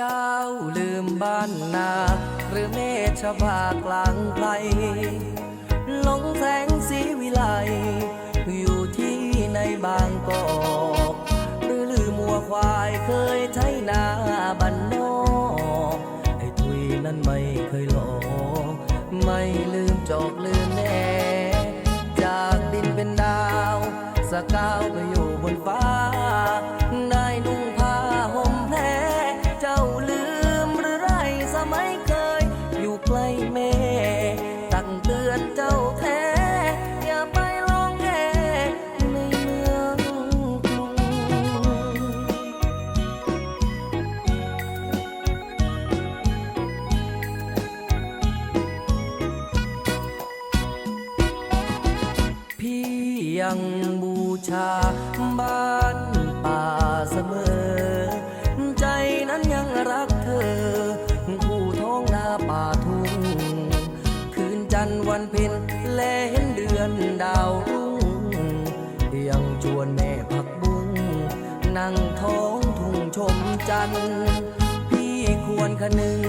เจ้าลืมบ้านนา หรือเมฆบากลางไพรหลงแสงสีวิไล อยู่ที่ในบางกอกหรือลืมมัวควายเคยใช้นาบันนอกไอ้ทุยนั้นไม่เคยหลอกไม่ลืมจอกลืมแน่ จากดินเป็นดาวสกาวไปอยู่ ยังบูชาบ้านป่าเสมอ ใจนั้นยังรักเธอ ผู้ท้องนาป่าทุ่ง คืนจันทร์วันเพ็ญแลเห็นเดือนดาวรุ่ง ยังชวนแม่ผักบุ้งนั่งท้องทุ่งชมจันทร์พี่ควรคนึง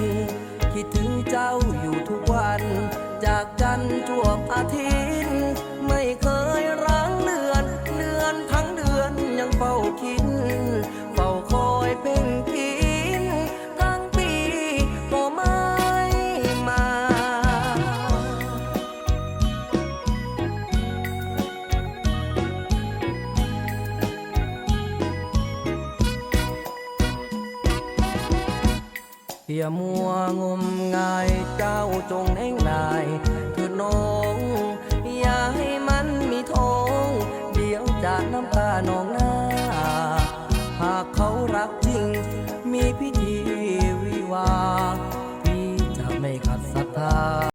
คิดถึงเจ้าอยู่ทุกวัน จากจันทร์จวบอาทิตย์ อย่ามัวงมงายเจ้าจงแห่งนายเถิดน้อง